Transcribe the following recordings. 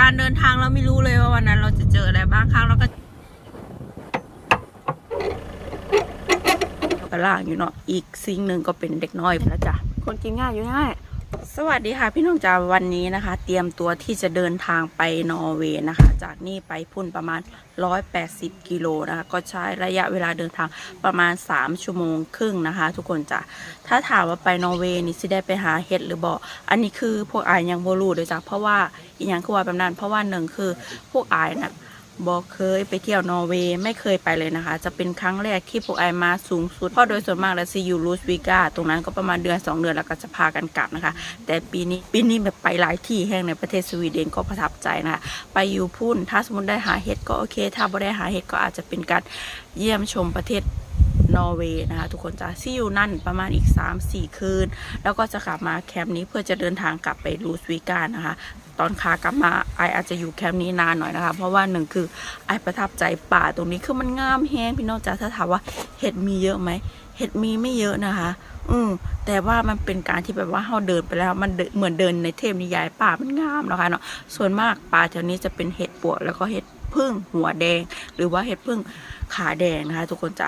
การเดินทางเราไม่รู้เลยว่าวันนั้นเราจะเจออะไรบ้างครั้งเราก็กระล่างอยู่เนาะอีกสิ่งหนึ่งก็เป็นเด็กน้อยนะจ๊ะคนกินง่ายอยู่ง่าย สวัสดีค่ะพี่น้องจ๋าวันนี้นะคะ เตรียมตัวที่จะเดินทางไปนอร์เวย์นะคะ จากนี่ไปพุ่นประมาณ 180 กิโลนะคะ ก็ใช้ระยะเวลาเดินทางประมาณ 3 ชั่วโมงครึ่งนะคะ ทุกคนจ้ะถ้าถามว่าไปนอร์เวย์นี่สิได้ไปหาเห็ดหรือบ่อันนี้คือพวกอายยังโบ่รู้เลยจ้ะเพราะว่าอีกอย่างคือว่าแบบนั้นเพราะว่าหนึ่งคือพวกอายน่ะ บ่เคยไปเที่ยวนอร์เวย์ไม่เคยไปเลยนะคะ จะเป็นครั้งแรกที่พวกอายมาสูงสุด เพราะโดยส่วนมากแล้วซีอยู่ลูสวิกาตรงนั้นก็ประมาณเดือน 2 เดือนแล้วก็จะพากันกลับนะคะ แต่ปีนี้ปีนี้แบบไปหลายที่แห่งในประเทศสวีเดนก็ประทับใจนะคะ ไปอยู่พุ่นถ้าสมมติได้หาเห็ดก็โอเค ถ้าไม่ได้หาเห็ดก็อาจจะเป็นการเยี่ยมชมประเทศ นอร์เวย์นะคะทุกคนจะซีอยู่นั่นประมาณอีก 3-4 คืน แล้วก็จะกลับมาแคมป์นี้เพื่อจะเดินทางกลับไปลูสวิกานะคะตอนขากลับมาไออาจจะอยู่แคมป์นี้นานหน่อยนะคะ เพราะว่าหนึ่งคือไอประทับใจป่าตรงนี้คือมันงามแฮงพี่น้องจ๋าถ้าถามว่าเห็ดมีเยอะไหมเห็ดมีไม่เยอะนะคะ อืมแต่ว่ามันเป็นการที่แบบว่าเราเดินไปแล้ว มันเดินเหมือนเดินในเทพนิยายป่ามันงามนะคะเนาะส่วนมากป่าแถวนี้จะเป็นเห็ดปวกแล้วก็เห็ดพึ่งหัวแดง หรือว่าเห็ดพึ่งขาแดงนะคะ ทุกคนจะ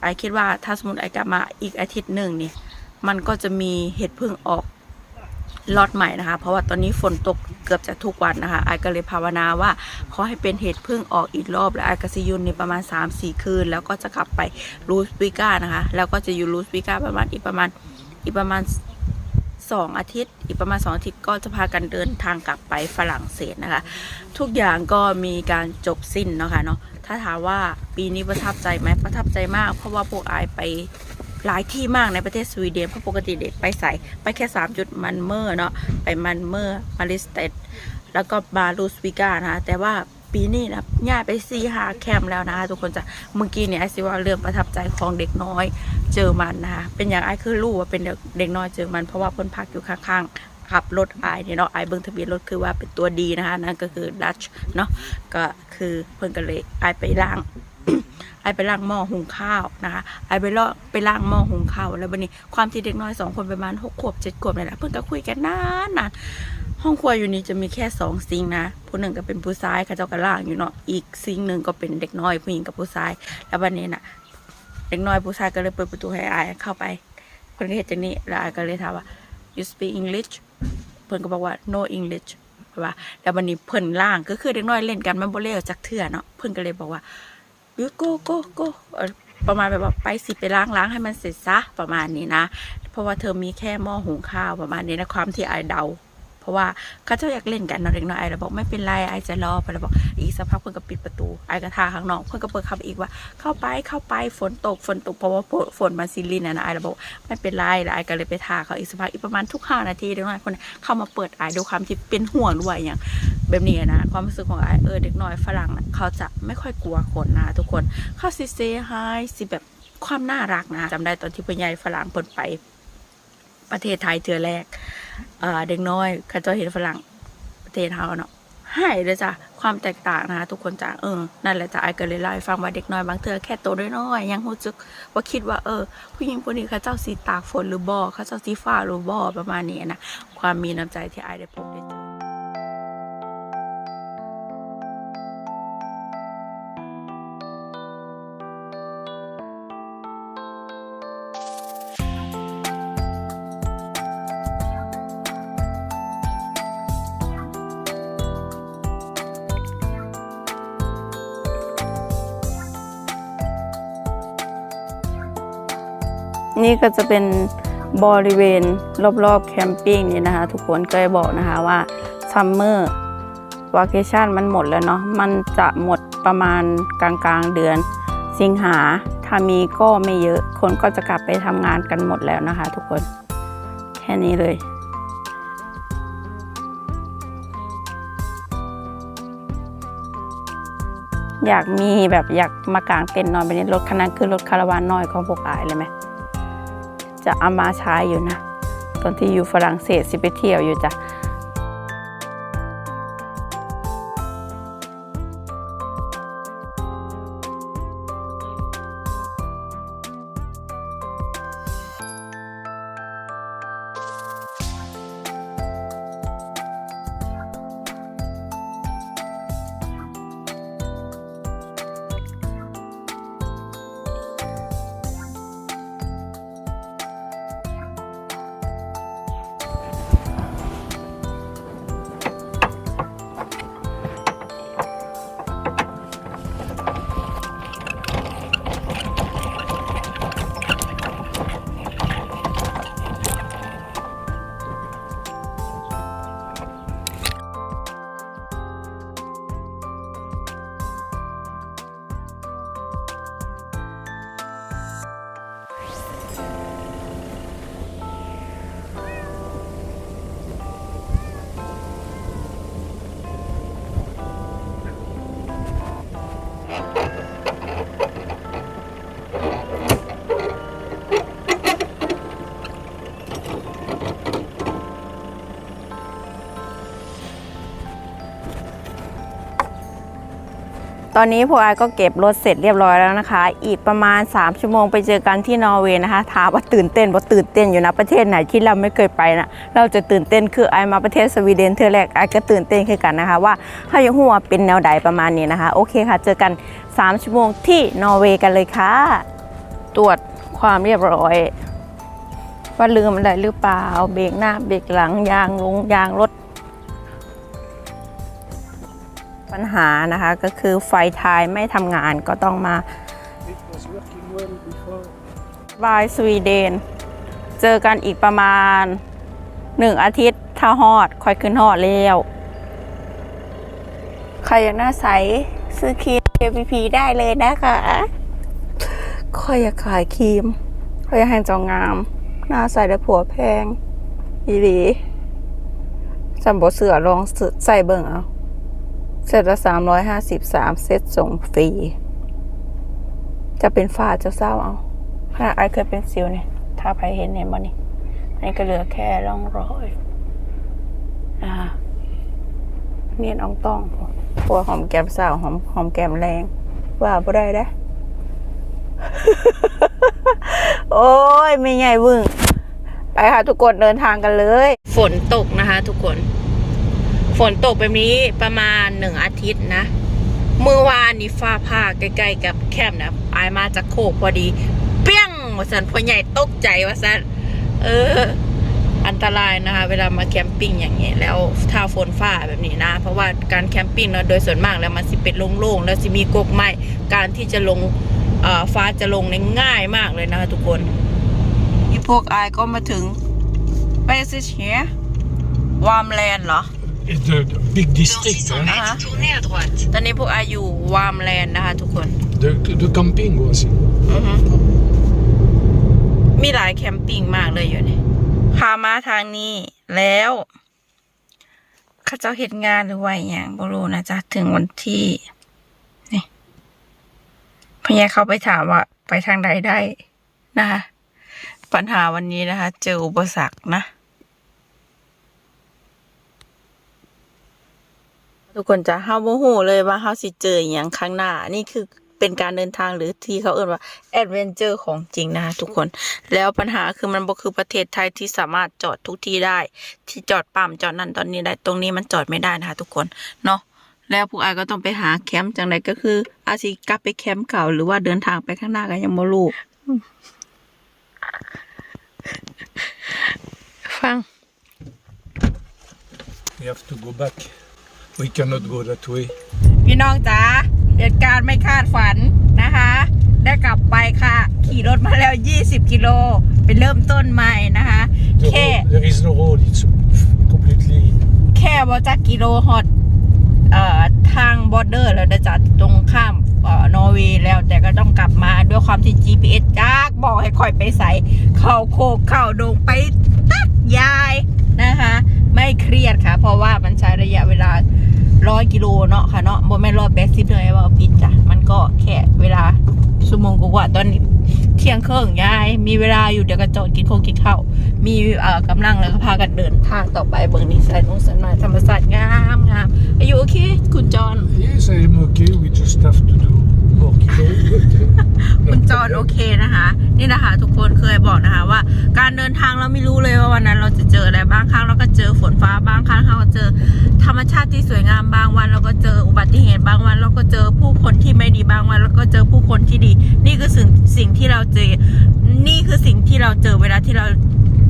ไอคิดว่าถ้าสมมติไอกลับมาอีกอาทิตย์หนึ่งนี่มันก็จะมีเห็ดพึ่งออกลอตใหม่นะคะ เพราะว่าตอนนี้ฝนตกเกือบจะทุกวันนะคะไอก็เลยภาวนาว่าขอให้เป็นเห็ดพึ่งออกอีกรอบ แล้วไอกสิยุนในประมาณ 3-4 คืน แล้วก็จะกลับไปรูสวิก้านะคะ แล้วก็จะอยู่รูสวิก้าประมาณอีกประมาณอีกประมาณสองอาทิตย์ อีกประมาณสองอาทิตย์ก็จะพากันเดินทางกลับไปฝรั่งเศสนะคะ ทุกอย่างก็มีการจบสิ้นนะคะเนาะ ถ้าถามว่าปีนี้ประทับใจไหมประทับใจมาก เพราะว่าพวกอายไปหลายที่มากในประเทศสวีเดนเพราะปกติเด็กไปใส่ไปแค่ 3 จุดมันเมอร์เนาะไปมันเมอร์มาริสเตดแล้วก็บาลูสวิกานะแต่ว่าปีนี้นะย่าไปซีหาแคมแล้วนะคะทุกคนจะเมื่อกี้เนี่ยไอซิว่าเรื่องประทับใจของเด็กน้อยเจอมันนะคะเป็นอย่างไอคือรู้ว่าเป็นเด็กน้อยเจอมันเพราะว่าเพิ่นพักอยู่ข้างๆ ขับรถไอเนี่ยเนาะไอเบิ้งทะเบียนรถคือว่าเป็นตัวดีนะคะ นั่นก็คือดัชเนาะก็คือเพิ่นก็เลยไอไปล่างไอไปล่างหม้อหุงข้าวนะคะไอไปล่อไปล่างหม้อหุงข้าวแล้วบันนี้ความที่เด็กน้อยสองคนประมาณหกขวบเจ็ดขวบเนี่แหละเพิ่อนก็คุยกันนานนานห้องครัวอยู่นี่จะมีแค่สองซิงนะผู้หนึ่งก็เป็นผู้ชายเขาเจ้าก็ล่างอยู่เนาะอีกซิงหนึ่งก็เป็นเด็กน้อยผู้หญิงกับผู้ชาย แล้ววันนี้น่ะ เด็กน้อยผู้ชายก็เลยเปิดประตูให้อายเข้าไปเพิ่นก็เห็นจากนี้แล้วอายก็เลยถามว่า you speak English เพิ่นก็บอกว่า no English ว่าแล้ววันนี้เพิ่นล่างก็คือเด็กน้อยเล่นกันมันบ่เล่จากเถื่อเนาะเพิ่นก็เลยบอกว่า go go go ประมาณแบบว่าไปสิไปล้างล้างให้มันเสร็จซะประมาณนี้นะ เพราะว่าเธอมีแค่หม้อหุงข้าวประมาณนี้นะความที่ไอเดา เพราะว่าเขาเจ้าอยากเล่นกันเนาะเด็กน้อยไอ้เราบอกไม่เป็นไรไอ้จะรอไปเราบอกอีกสักพักเพิ่นก็ปิดประตูไอ้ก็ทาข้างนอกเพิ่นก็เปิดเข้าไปอีกว่า เข้าไปเข้าไปฝนตกฝนตกเพราะว่าฝนมันซิลินนะไอ้เราบอกไม่เป็นไรแล้วไอ้ก็เลยไปทาเขาอีกสักพักอีกประมาณทุกห้านาทีเด็กน้อยคนเข้ามาเปิดไอ้ด้วยความที่เป็นห่วงด้วยอย่างแบบนี้นะความรู้สึกของไอ้เออเด็กน้อยฝรั่งน่ะเขาจะไม่ค่อยกลัวคนนะทุกคนเขาสิเซฮายสิแบบความน่ารักนะจำได้ตอนที่พ่อใหญ่ฝรั่งเปิดไปประเทศไทยเทือแรก อ่อเด็กน้อยเขาเจะเห็นฝรั่งประเทศเฮาเนาะให้เลยจ้ะความแตกต่างนะคะทุกคนจ้ะเออนั่นแหละจ้ะไอ้ก็เลยเล่าให้ฟังว่าเด็กน้อยบางเธอแค่ตัวน้อยๆยังรู้สึกว่าคิดว่าเออ ผู้หญิงคนนี้เขาเจ้าสีตากฝนหรือบ่เขาเจ้าสีฟ้าหรือบ่อประมาณนี้นะความมีน้ำใจที่ไอ้ได้พบได้เจอ นี่ก็จะเป็นบริเวณรอบๆแคมปิ้งนี่นะคะ ทุกคนก็จะบอกนะคะว่าซัมเมอร์วาเกชันมันหมดแล้วเนาะมันจะหมดประมาณกลางๆเดือน สิงหาถ้ามีก็ไม่เยอะคนก็จะกลับไปทำงานกันหมดแล้วนะคะ ทุกคนแค่นี้เลยอยากมีแบบอยากมากางเต็นท์นอนไปนี้รถคันนั้นคือรถคาราวานน้อยของพวกอายเลยไหม จะเอามาใช้อยู่นะ ตอนที่อยู่ฝรั่งเศสสิไปเที่ยวอยู่จ้ะ ตอนนี้พวกไอก็เก็บรถเสร็จเรียบร้อยแล้วนะคะ อีกประมาณ 3 ชั่วโมงไปเจอกันที่นอร์เวย์นะคะถามว่าตื่นเต้นบ่ตื่นเต้นอยู่นะประเทศไหนที่เราไม่เคยไปนะเราจะตื่นเต้นคือไอมาประเทศสวีเดนเทือแรกไอก็ตื่นเต้นคือกันนะคะ ว่าเขายังหัวเป็นแนวใดประมาณนี้นะคะ โอเคค่ะ เจอกัน 3 ชั่วโมงที่นอร์เวย์กันเลยค่ะ ตรวจความเรียบร้อย ว่าลืมอะไรหรือเปล่าเบรกหน้าเบรกหลังยางลงยางรถ ปัญหานะคะก็คือไฟท้ายไม่ทำงานก็ต้องมาบายสวีเดน เจอกันอีกประมาณหนึ่งอาทิตย์ถ้าฮอดค่อยขึ้นฮอดแล้วใครอยากหน้าใสซื้อครีม KPP ได้เลยนะคะค่อยอยากขายครีมค่อยอยากให้เจองงาม หน้าใสได้ผัวแพงอีหลีจำบเสือลองใส่เบิ่งเอา เซตละสามร้อยห้าสิบสามเซตส่งฟรี จะเป็นฝ้าจะเศร้าเอาขนาดไอเคยเป็นซิวเนี่ย ถ้าใครเห็นเนี่ยมันนี่อันนี้ก็เหลือแค่ร่องรอยอ่าเนียนอองต้องปัวหอมแก้มสาวหอมหอมแก้มแรง ว่าบ่ได้ได้โอ้ยไม่ใหญ่วึง ไปค่ะทุกคนเดินทางกันเลย ฝนตกนะคะทุกคน ฝนตกแบบนี้ประมาณหนึ่งอาทิตย์นะเมื่อวานนี้ฟ้าผ่าใกล้ๆกับแคมป์นะอายมาจากโคกพอดี เปี้ยงวสันพ่อใหญ่ตกใจวสันเออ อันตรายนะคะ เวลามาแคมปิ้งอย่างเงี้ยแล้วถ้าฝนฟ้าแบบนี้นะ เพราะว่าการแคมปิ้งเนาะโดยส่วนมากแล้วมันสิเป็นโล่งๆแล้วสิมีกกไม้การที่จะลงฟ้าจะลงในง่ายมากเลยนะคะทุกคนนี่พวกอายก็มาถึง Where is it here วามแลนเหรอ It's a big district. Hein? Ah. tournez à droite. ตอนนี้พวกอาอยู่วามแลนด์นะคะทุกคน De, de camping aussi. อือฮึมีหลายแคมปิ้งมากเลยอยู่นี่พามาทางนี้แล้วเข้าเจ้าเหตุงานหรือว่าอหย่างบรู้นะจ๊ะถึงวันที่นี่พญาเขาไปถามว่า ไปทางใดได้นะคะปัญหาวันนี้นะคะ เจออุปสรรคนะ ทุกคนจะเฮาโมโหเลยว่าเฮาสิเจออย่างข้างหน้า นี่คือเป็นการเดินทางหรือที่เขาเอ่นว่าแอดเวนเจอร์ของจริงนะคะทุกคน แล้วปัญหาคือมันบ่คือประเทศไทยที่สามารถจอดทุกที่ได้ ที่จอดปั๊มจอดนั่นตอนนี้ได้ตรงนี้มันจอดไม่ได้นะคะทุกคนเนาะแล้วพวกอายก็ต้องไปหาแคมป์จังไดก็คือ อาจสิกลับไปแคมป์เก่าหรือว่าเดินทางไปข้างหน้าก็ยังบ่รู้ฟัง We have to go back. We cannot go that way. พี่น้องจ๋าเหตุการณ์ไม่คาดฝันนะคะ ได้กลับไปค่ะ ขี่รถมาแล้ว 20 กิโลไปเริ่มต้นใหม่นะคะ The แค่ road, there is no road. It's completely. แค่ว่าจากกิโลฮอตเอ่อทางบอร์เดอร์แล้วนะจ๊ะตรงข้ามเอ่อนอร์เวย์แล้วแต่ก็ต้องกลับมาด้วยความที่ GPS จากบอกให้คอยไปใส่เข้าโคกเข้าดงไปตัดยายนะคะ ไม่เครียดค่ะ เพราะว่ามันใช้ระยะเวลาร้อยกิโลเนาะค่ะเนาะบ่แม่รอยแปดสิบเลยว่าผิดจ้ะมันก็แค่เวลาชั่วโมงกว่าตอนเที่ยงครึ่งยาย มีเวลาอยู่เดี๋ยวก็จอดกินโคกินข้าวมีเอ่อกำลังแล้วก็พากันเดินทางต่อไปเบิ่งนี่ใส่นุ่งสันมาธรรมศาสตร์งามงามอายุโอเคคุณจอน Yes, I am okay. We just have to do คุณจอนโอเคนะคะ นี่นะคะ ทุกคนเคยบอกนะคะ ว่า การเดินทางเราไม่รู้เลยว่าวันนั้นเราจะเจออะไรบางครั้งเราก็เจอฝนฟ้าบางครั้งเราก็เจอธรรมชาติที่สวยงามบางวัน เราก็เจออุบัติเหตุบางวัน เราก็เจอผู้คนที่ไม่ดีบางวันเราก็เจอผู้คนที่ดี นี่คือสิ่งสิ่งที่เราเจอ นี่คือสิ่งที่เราเจอเวลาที่เรา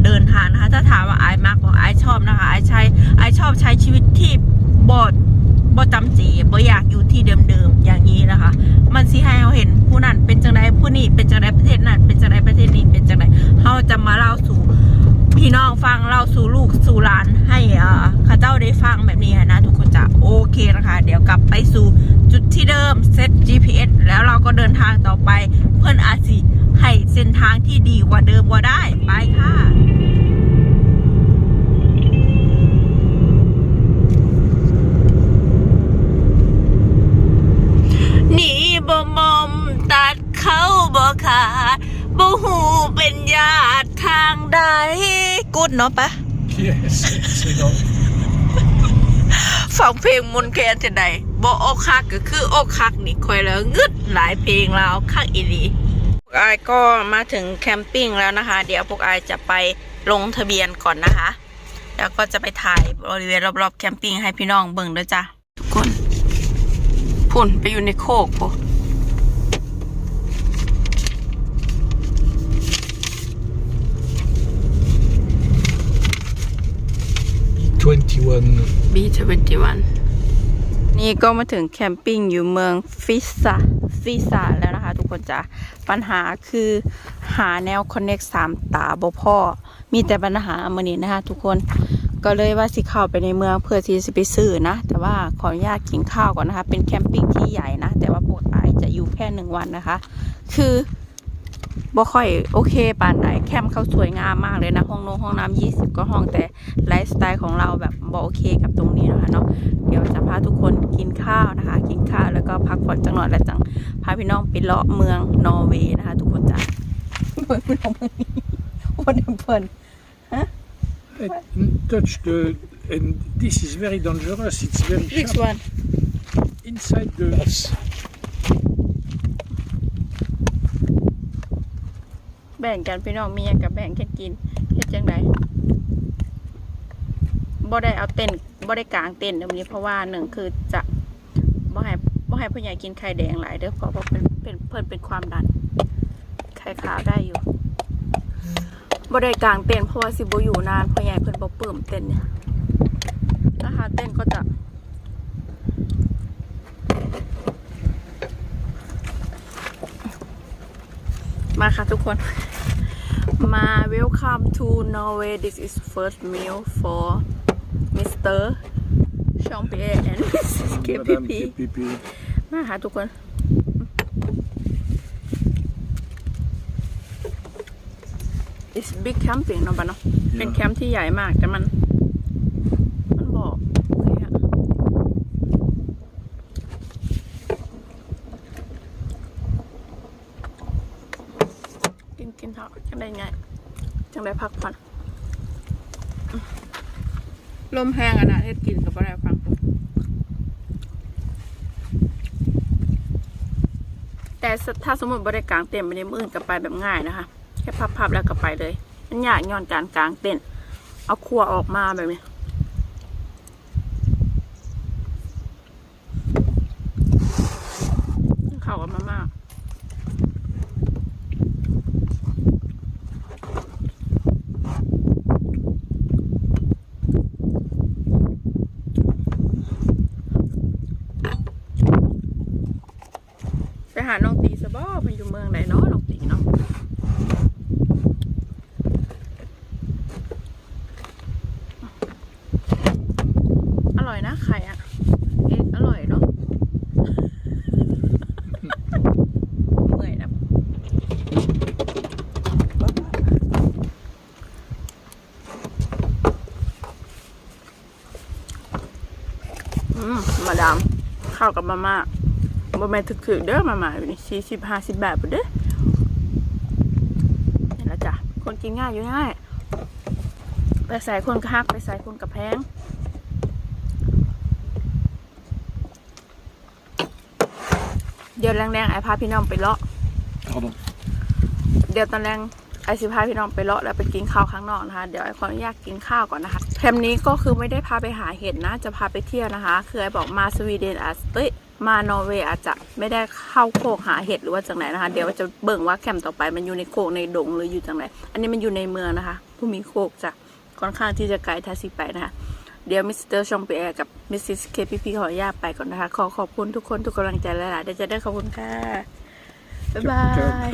เดินทางนะคะ ถ้าถามว่าไอายมากกว่าไอายชอบนะคะไอายใช้ไอายชอบใช้ชีวิตที่บอด บ่จำจีบ่อยากอยู่ที่เดิมๆอย่างนี้นะคะ มันสิให้เราเห็นผู้นั้นเป็นจังไดผู้นี้เป็นจังไดประเทศนั้นเป็นจังไดประเทศนี้เป็นจังไดเราจะมาเล่าสู่พี่น้องฟังเล่าสู่ลูกสู่หลานให้อ่อเข้าเจ้าได้ฟังแบบนี้นะ ทุกคนจะโอเคนะคะ เดี๋ยวกลับไปสู่จุดที่เดิมเซต GPS แล้วเราก็เดินทางต่อไป เพื่อนอาจสิให้เส้นทางที่ดีกว่าเดิมว่าได้ไปค่ะ หนีบ่มอมตัดเขาบ่ขาด บ่หูเป็นญาติทางใดกุดเนาะปะ Yes, it's enough. ฝฟังเพลงมนต์แคนจะใดบ่อกคักก็คืออกคักนี่คอยแล้วงึดหลายเพลงแล้วคักอีหลีพวกอายก็มาถึงแคมปิ้งแล้วนะคะ เดี๋ยวพวกอายจะไปลงทะเบียนก่อนนะคะ แล้วก็จะไปถ่ายบริเวณรอบๆแคมปิ้งให้พี่น้องเบิ่งด้วยจ้ะทุกคนพุ่นไปอยู่ในโคกพว21 B21 นี่ก็มาถึงแคมปิ้งอยู่เมืองฟิสซาฟิซาแล้วนะคะ ทุกคนจ้ะปัญหาคือหาแนวคอนเน็กสามตาบ่พ่อ มีแต่ปัญหามื่อนี้นะคะ ทุกคนก็เลยว่าสิเข้าไปในเมืองเพื่อที่จะไปซื้อนะ แต่ว่าขออนุญาตกินข้าวก่อนนะคะ เป็นแคมปิ้งที่ใหญ่นะ แต่ว่าพวกอายจะอยู่แค่หนึ่งวันนะคะ คือ บ่ค่อยโอเคปานไหนแคมป์เขาสวยงามมากเลยนะห้องนงห้องน้ำยี่สิบก็ห้องแต่ไลฟ์สไตล์ของเราแบบบ่โอเคกับตรงนี้นะคะเนาะเดี๋ยวจะพาทุกคนกินข้าวนะคะ กินข้าวแล้วก็พักผ่อนจังหน่อยแล้วจังพาพี่น้องไปเลาะเมืองนอร์เวย์นะคะทุกคนจ้ะเปิดพี่น้องเมืองนี้วันเปิด touch the and this is very dangerous it's very This sharp one inside the us แบ่งกันพี่น้องมีหยังกับแบ่งกันกินเฮ็ดจังไดบ่ได้เอาเต็นบ่ได้กางเต็นท์เดี๋ยวนี้เพราะว่าหนึ่งคือจะบ่ให้บ่ให้ผู้ใหญ่กินไข่แดงหลายเด้อเพราะว่าเป็นเป็นเพิ่นเป็นความดันไข่ขาวได้อยู่บ่ได้กางเต็นเพราะว่าสิบ่อยู่นานผู้ใหญ่เพิ่นบ่ปลื้มเต็นเนี่ยนะคะเต็นก็จะ มาค่ะทุกคน มา welcome to Norway this is first meal for Mr. Champier and Mrs. Madame KPP KPP มาค่ะทุกคน it's big camping เนาะปะเนาะเป็นแคมป์ที่ใหญ่มากแต่มันมันบอกโอเคอะกินกินเถอะจั งได้ไงจังได้พักผ่อนอืมลมแห้งอะนะเฮ็ดกินกับอะไรฟังแต่สถ้าสมมติบริกางเต็นท์ไปในมืออื่นก็ไปแบบง่ายนะคะแค่พับๆแล้วก็ไปเลย มันยากย้อนการกางเต็นท์เอาครัวออกมาแบบนี้ เข้ากันมามาก ไป หาน้องตีสะบ้อมันอยู่เมืองไหนเนาะน้องตีเนาะอร่อยนะไข่อะเอ๊ะอร่อยเนาะเมื่อยนะอืมมาดามข้าวกับมาม่า บ่แม่นถึกๆเด้อมาหมาอยู่นี่สี่สิบห้าสิบบาทพุ่นเด้อนี่ละจ้ะคนกินง่ายอยู่ง่ายไปใส่คนกระฮักไปใส่คนกระแพงเดี๋ยวแรงๆไอพาพี่น้องไปเลาะ Pardon เดี๋ยวตอนแรง ไอสิพาพี่น้องไปเลาะแล้วไปกินข้าวข้างนอกนะคะ เดี๋ยวไอขออนุญาตกินข้าวก่อนนะคะเทมนี้ก็คือไม่ได้พาไปหาเห็ดนะ จะพาไปเที่ยวนะคะ คือไอบอกมาสวีเดนอาจเอ้ยมานอร์เวย์อาจจะไม่ได้เข้าโคกหาเห็ดหรือว่าจังไหนนะคะ เดี๋ยวจะเบิ่งว่าแคมป์ต่อไปมันอยู่ในโคกในดงหรืออยู่จังไหน อันนี้มันอยู่ในเมืองนะคะ ผู้มีโคกจะค่อนข้างที่จะไกลทาสิไปนะคะเดี๋ยวมิสเตอร์ชองเปียร์กับมิสซิสเคพีพีขออนุญาตไปก่อนนะคะ ขอขอบคุณทุกคนทุกกำลังใจหลายๆเดี๋ยวจะได้ขอบคุณค่ะบ๊ายบาย